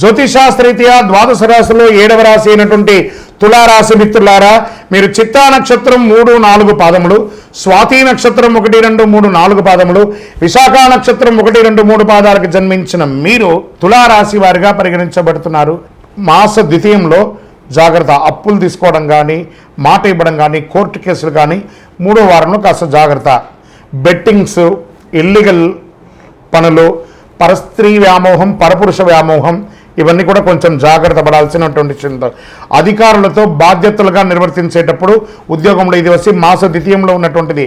జ్యోతిషాస్త్రీత్యా ద్వాదశ రాశిలో ఏడవ రాశి అయినటువంటి తులారాశి మిత్రులారా మీరు చిత్తా నక్షత్రం మూడు నాలుగు పాదములు స్వాతి నక్షత్రం ఒకటి రెండు మూడు నాలుగు పాదములు విశాఖ నక్షత్రం ఒకటి రెండు మూడు పాదాలకు జన్మించిన మీరు తులారాశి వారిగా పరిగణించబడుతున్నారు. మాస ద్వితీయంలో జాగ్రత్త అప్పులు తీసుకోవడం కానీ మాట ఇవ్వడం కానీ కోర్టు కేసులు కానీ మూడో వారంలో కాస్త జాగ్రత్త. బెట్టింగ్స్ ఇల్లీగల్ పనులు పరస్త్రీ వ్యామోహం పరపురుష వ్యామోహం ఇవన్నీ కూడా కొంచెం జాగ్రత్త పడాల్సినటువంటి అధికారులతో బాధ్యతలుగా నిర్వర్తించేటప్పుడు ఉద్యోగంలో ఇది వచ్చి మాస ద్వితీయంలో ఉన్నటువంటిది.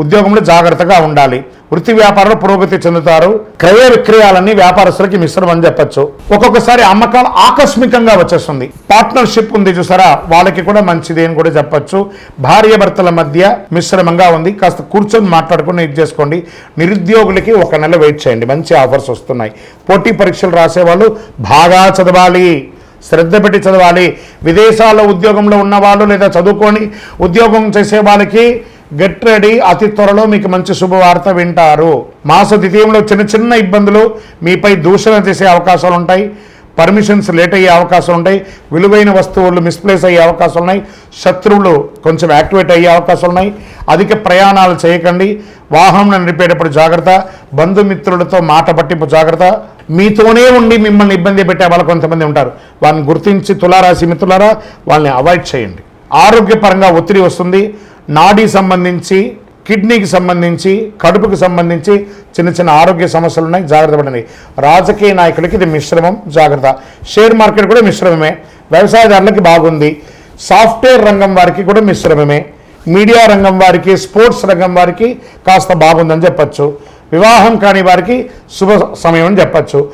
ఉద్యోగంలో జాగ్రత్తగా ఉండాలి. వృత్తి వ్యాపారంలో పురోగతి చెందుతారు. క్రయ విక్రయాలన్నీ వ్యాపారస్తులకి మిశ్రమం అని చెప్పొచ్చు. ఒక్కొక్కసారి అమ్మకాలు ఆకస్మికంగా వచ్చేస్తుంది. పార్ట్నర్షిప్ ఉంది చూసారా? వాళ్ళకి కూడా మంచిది అని కూడా చెప్పచ్చు. భార్య భర్తల మధ్య మిశ్రమంగా ఉంది. కాస్త కూర్చొని మాట్లాడుకుని ఇది చేసుకోండి. నిరుద్యోగులకి ఒక నెల వెయిట్ చేయండి. మంచి ఆఫర్స్ వస్తున్నాయి. పోటీ పరీక్షలు రాసేవాళ్ళు బాగా చదవాలి. శ్రద్ధ పెట్టి చదవాలి. విదేశాల్లో ఉద్యోగంలో ఉన్నవాళ్ళు లేదా చదువుకొని ఉద్యోగం చేసే వాళ్ళకి గెట్ రెడీ అతి త్వరలో మీకు మంచి శుభవార్త వింటారు. మాస ద్వితీయంలో చిన్న చిన్న ఇబ్బందులు మీపై దూషణ చేసే అవకాశాలు ఉంటాయి. పర్మిషన్స్ లేట్ అయ్యే అవకాశాలు ఉంటాయి. విలువైన వస్తువులు మిస్ప్లేస్ అయ్యే అవకాశాలు ఉన్నాయి. శత్రువులు కొంచెం యాక్టివేట్ అయ్యే అవకాశాలు ఉన్నాయి. అధిక ప్రయాణాలు చేయకండి. వాహనం నడిపేటప్పుడు జాగ్రత్త. బంధుమిత్రులతో మాట పట్టింపు జాగ్రత్త. మీతోనే ఉండి మిమ్మల్ని ఇబ్బంది పెట్టే వాళ్ళు కొంతమంది ఉంటారు. వాళ్ళని గుర్తించి తులారాశి మిత్రులారా వాళ్ళని అవాయిడ్ చేయండి. ఆరోగ్యపరంగా ఒత్తిడి వస్తుంది. నాడీ సంబంధించి కిడ్నీకి సంబంధించి కడుపుకి సంబంధించి చిన్న చిన్న ఆరోగ్య సమస్యలు ఉన్నాయి జాగ్రత్త పడండి రాజకీయ నాయకులకి ఇది మిశ్రమం జాగ్రత్త. షేర్ మార్కెట్ కూడా మిశ్రమమే. వ్యవసాయదారులకి బాగుంది. సాఫ్ట్వేర్ రంగం వారికి కూడా మిశ్రమమే. మీడియా రంగం వారికి స్పోర్ట్స్ రంగం వారికి కాస్త బాగుందని చెప్పచ్చు. వివాహం కాని వారికి శుభ సమయం అని చెప్పచ్చు.